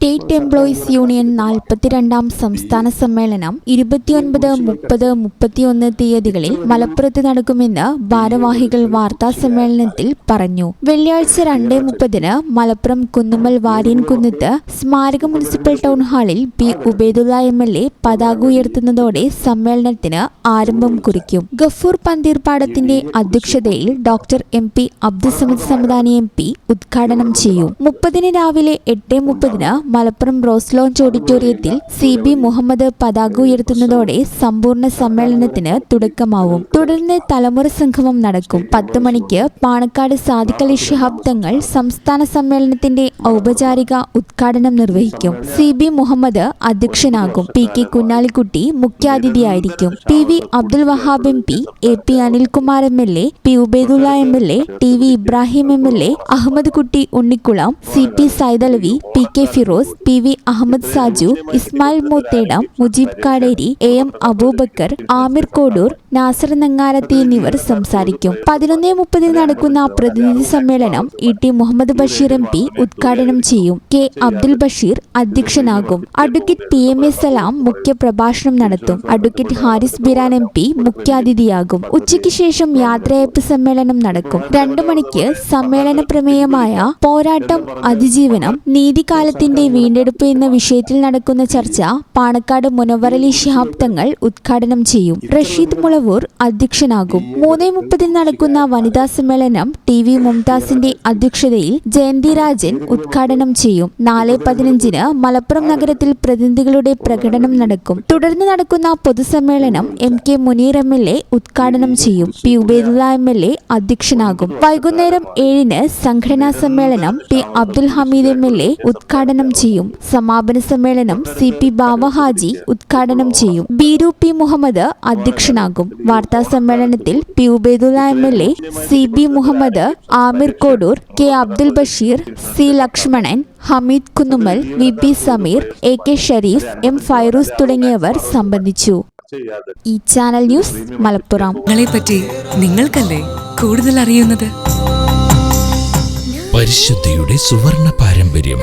State employees union നാൽപ്പത്തിരണ്ടാം സംസ്ഥാന സമ്മേളനം ഇരുപത്തിയൊൻപത് മുപ്പത് മുപ്പത്തിയൊന്ന് തീയതികളിൽ മലപ്പുറത്ത് നടക്കുമെന്ന് ഭാരവാഹികൾ വാർത്താ സമ്മേളനത്തിൽ പറഞ്ഞു. വെള്ളിയാഴ്ച രണ്ട് മുപ്പതിന് മലപ്പുറം കുന്നുമ്മൽ വാര്യൻകുന്നത്ത് സ്മാരക മുനിസിപ്പൽ ടൗൺ ഹാളിൽ P Ubaidulla M L A പതാക ഉയർത്തുന്നതോടെ സമ്മേളനത്തിന് ആരംഭം കുറിക്കും. ഗഫൂർ പന്തീർപ്പാടത്തിന്റെ അധ്യക്ഷതയിൽ doctor M P Abdussamad Samadani M P ഉദ്ഘാടനം ചെയ്യും. മുപ്പതിന് രാവിലെ എട്ട് മുപ്പതിന് മലപ്പുറം റോസ് ലോഞ്ച് ഓഡിറ്റോറിയത്തിൽ സി ബി മുഹമ്മദ് പതാക ഉയർത്തുന്നതോടെ സമ്പൂർണ സമ്മേളനത്തിന് തുടക്കമാവും. തുടർന്ന് തലമുറ സംഗമം നടക്കും. പത്ത് മണിക്ക് പാണക്കാട് സാദിഖലി ശിഹാബ് തങ്ങൾ സംസ്ഥാന സമ്മേളനത്തിന്റെ ഔപചാരിക ഉദ്ഘാടനം നിർവഹിക്കും. സി ബി മുഹമ്മദ് അധ്യക്ഷനാകും. P K Kunhalikutty മുഖ്യാതിഥിയായിരിക്കും. P V Abdul Wahab M P A P Anilkumar M L A P Ubaidulla M L A T V Ibrahim M L A Ahammed Kutty Unnikulam C P Saidalavi P K Firos P V Ahammed Saju Ismail Moothedam Mujeeb Kaderi A M Aboobacker Amir Kodur Nasar Nangarathi എന്നിവർ സംസാരിക്കും. പതിനൊന്നേ മുപ്പതിന് നടക്കുന്ന പ്രതിനിധി സമ്മേളനം E T Muhammad Basheer M P ഉദ്ഘാടനം ചെയ്യും. K Abdul Basheer അധ്യക്ഷനാകും. Advocate P M A Salam മുഖ്യപ്രഭാഷണം നടത്തും. Advocate Haris Beeran M P മുഖ്യാതിഥിയാകും. ഉച്ചയ്ക്ക് ശേഷം യാത്രയയപ്പ് സമ്മേളനം നടക്കും. രണ്ടു മണിക്ക് സമ്മേളന പ്രമേയമായ പോരാട്ടം അതിജീവനം നീതികാലത്തിന്റെ വീണ്ടെടുപ്പ് എന്ന വിഷയത്തിൽ നടക്കുന്ന ചർച്ച പാണക്കാട് മുനവറലി ശിഹാബ് തങ്ങൾ ഉദ്ഘാടനം ചെയ്യും. റഷീദ് മുളവൂർ അധ്യക്ഷനാകും. മൂന്ന് മുപ്പതിന് നടക്കുന്ന വനിതാ സമ്മേളനം ടി വി മുംതാസിന്റെ അധ്യക്ഷതയിൽ ജയന്തി രാജൻ ഉദ്ഘാടനം ചെയ്യും. നാല് പതിനഞ്ചിന് മലപ്പുറം നഗരത്തിൽ പ്രതിനിധികളുടെ പ്രകടനം നടക്കും. തുടർന്ന് നടക്കുന്ന പൊതുസമ്മേളനം M K Muneer M L A ഉദ്ഘാടനം ചെയ്യും. P Ubaidulla M L A അധ്യക്ഷനാകും. വൈകുന്നേരം ഏഴിന് സംഘടനാ സമ്മേളനം P Abdul Hameed M L A ഉദ്ഘാടനം ചെയ്യും. സമാപന സമ്മേളനം സി പി ബാബഹാജി ഉദ്ഘാടനം ചെയ്യും. ബീരു പി മുഹമ്മദ് അധ്യക്ഷനാകും. വാർത്താ സമ്മേളനത്തിൽ P Ubaidulla M L A C B Muhammad Amir Kodur K Abdul Basheer C Lakshmanan Hameed Kunnummal V P Sameer A K Shareef M Fairoos തുടങ്ങിയവർ സംബന്ധിച്ചു. ഈ ചാനൽ ന്യൂസ് മലപ്പുറം. പറ്റി നിങ്ങൾക്കല്ലേ കൂടുതൽ അറിയുന്നത് പരിശുദ്ധിയുടെ സുവർണ പാരമ്പര്യം.